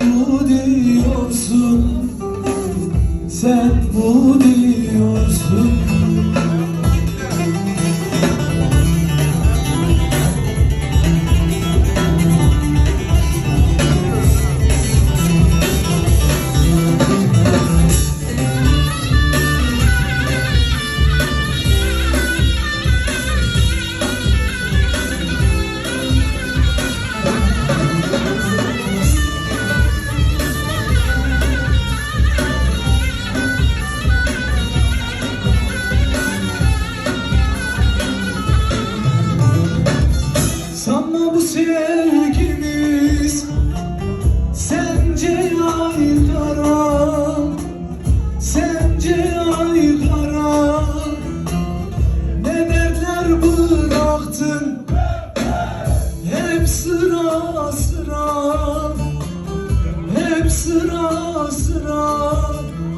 bu diyorsun? Sen bu diyorsun. sevgimiz. Sence ay kara Sence ay kara. Neler bıraktın? Hep sıra sıra Hep sıra sıra.